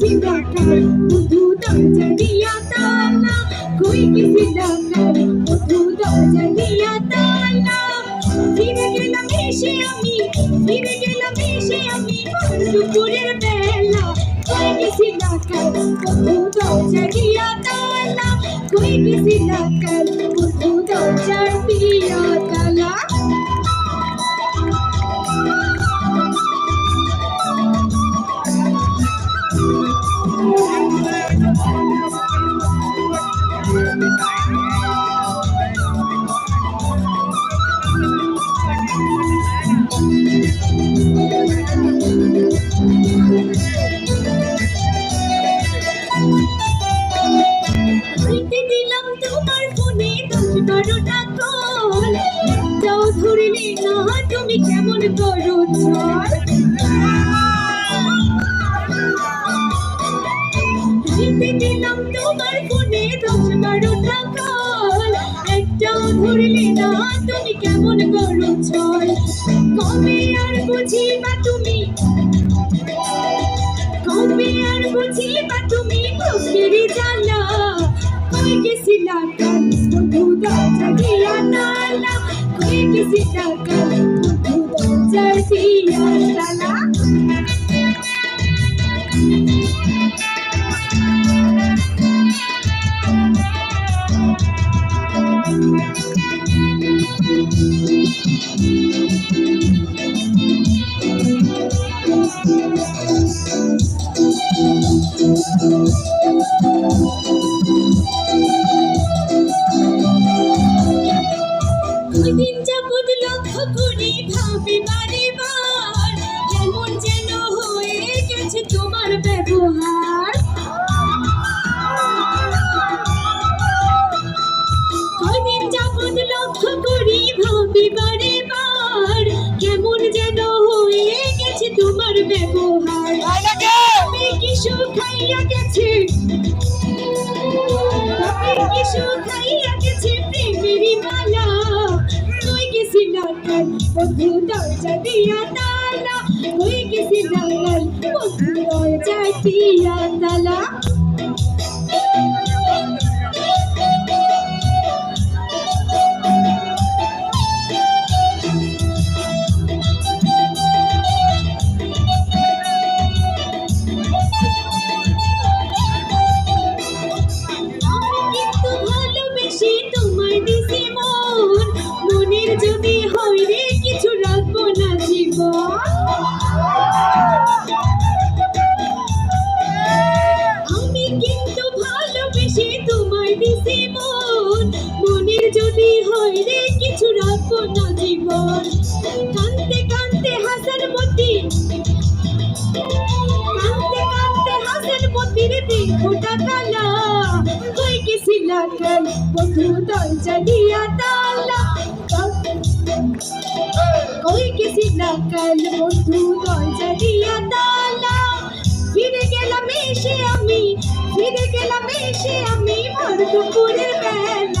किसी का कर बुद्धू दर्जा दिया ताला कोई किसी का कर बुद्धू दर्जा दिया ताला ফিরে গেলাম এসে আমি ফিরে গেলাম এসে আমি দুপুরের বেলা কই কিসি না কাল বন্ধু দরজা দিয়া তালা কই কিসি না কাল বন্ধু দরজা দিয়া তুমি কেমন করো দিলাম তোমার ধরলে না, তুমি কেমন করো ঝড় কবে আর বুঝিবা তুমি? কবে আর বুঝিবা তুমি বুকের জ্বালা? কই গেছিলা কাল? বন্ধু দরজা দিয়া তালা কই গেছিলা কাল? বন্ধু দরজা দিয়া ব্যবহার আমি কিছু খাইয়া গেছে আমি কিছু খাইয়া গেছে প্রেমেরই মালা তুই গেছি লাগাল বন্ধু দরজা দিয়া তালা তুই গেছি লাগাল বন্ধু দরজা দিয়া তালা রাখব না কানতে কানতে হাসার মতি কানতে কানতে হাসার মতির দেখোটা কালা কই গেছি লাগাল বন্ধু দরজা দিয়া তালা। কই গেছি লাগাল বন্ধু দরজা দিয়া তালা। ফিরে গেলাম এসে আমি, ফিরে গেলাম এসে আমি ভর দুপুরের বেলা।